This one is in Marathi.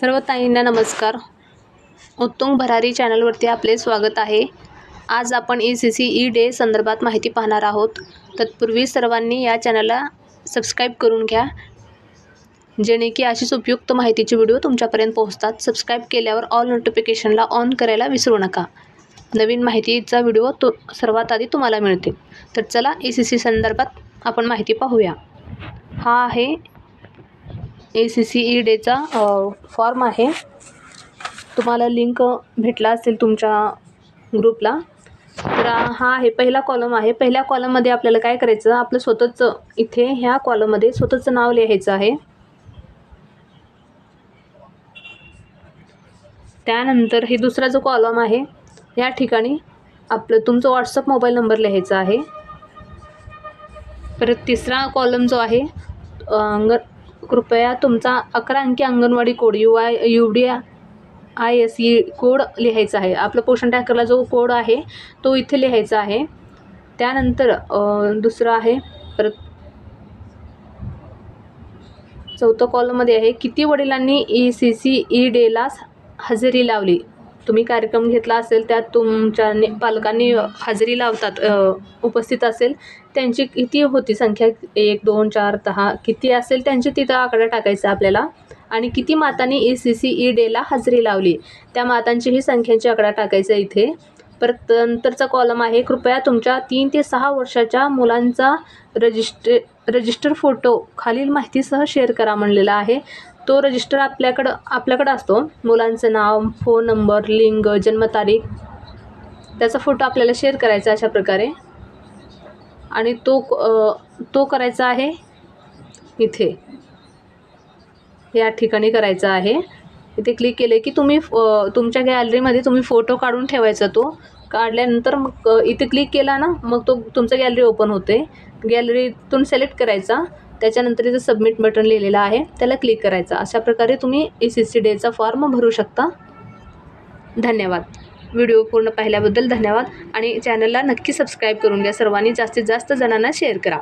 सर्व ताईंना नमस्कार. उत्तुंग भरारी चॅनलवरती आपले स्वागत आहे. आज आपण E C C E day संदर्भात माहिती पाहणार आहोत. तत्पूर्वी सर्वांनी या चॅनलला सबस्क्राईब करून घ्या. जेणे की अशीच उपयुक्त माहितीचे व्हिडिओ तुमच्यापर्यंत पोहोचतात. सबस्क्राईब केल्यावर ऑल नोटिफिकेशनला ऑन करायला विसरू नका. नवीन माहितीचा व्हिडिओ तो सर्वात आधी तुम्हाला मिळते तर चला ई सी सी संदर्भात आपण माहिती पाहूया. हा आहे ए सी सी ई डेचा फॉर्म आहे. तुम्हाला लिंक भेटला असेल तुमच्या ग्रुपला तर हा आहे पहिला कॉलम आहे. पहिल्या कॉलममध्ये आपल्याला काय करायचं? आपलं स्वतःचं इथे ह्या कॉलममध्ये स्वतःचं नाव लिहायचं आहे. त्यानंतर हे दुसरा जो कॉलम आहे या ठिकाणी आपलं तुमचं व्हॉट्सअप मोबाईल नंबर लिहायचा आहे. परत तिसरा कॉलम जो आहे कृपया तुमचा अकरा अंकी Anganwadi code U I U D I S E code लिहायचा आहे. आपलं पोषण टँकरला जो कोड आहे तो इथे लिहायचा आहे. त्यानंतर दुसरं आहे परत चौथं कॉलममध्ये आहे किती वडिलांनी ई सी सी ई डेला हजेरी लावली? तुम्ही कार्यक्रम घेतला असेल त्यात तुमच्या ने पालकांनी हजेरी लावतात उपस्थित असेल त्यांची किती होती संख्या? एक दोन चार दहा किती असेल? त्यांची तिथं आकडा टाकायचा आपल्याला. आणि किती मातांनी ई सी सी ई डेला हजेरी लावली? त्या मातांचीही संख्यांची आकडा टाकायचा इथे. परत नंतरचा कॉलम आहे कृपया तुमच्या तीन ते सहा वर्षाच्या मुलांचा रजिस्ट्रे रजिस्टर फोटो खालील माहितीसह शेअर करा म्हणलेला आहे. तो रजिस्टर आपल्याकडं आपल्याकडं असतो. मुलांचं नाव फोन नंबर लिंग जन्मतारीख. त्याचा फोटो आपल्याला शेअर करायचा अशा प्रकारे. आणि तो तो करायचा आहे इथे. या ठिकाणी करायचा आहे. इथे क्लिक केले की तुम्ही तुमच्या गॅलरीमध्ये तुम्ही फोटो काढून ठेवायचा तो. काढल्यानंतर मग इथे क्लिक केला ना मग तो तुमचं गॅलरी ओपन होते गॅलरीतून सिलेक्ट करायचा. त्याच्यानंतर इथं सबमिट बटन लिहिलेलं आहे त्याला क्लिक करायचं. अशा प्रकारे तुम्ही ए सी सी डेचा फॉर्म भरू शकता. धन्यवाद. व्हिडिओ पूर्ण पाहिल्याबद्दल धन्यवाद. आणि चॅनलला नक्की सबस्क्राईब करून घ्या. सर्वांनी जास्तीत जास्त जणांना शेअर करा.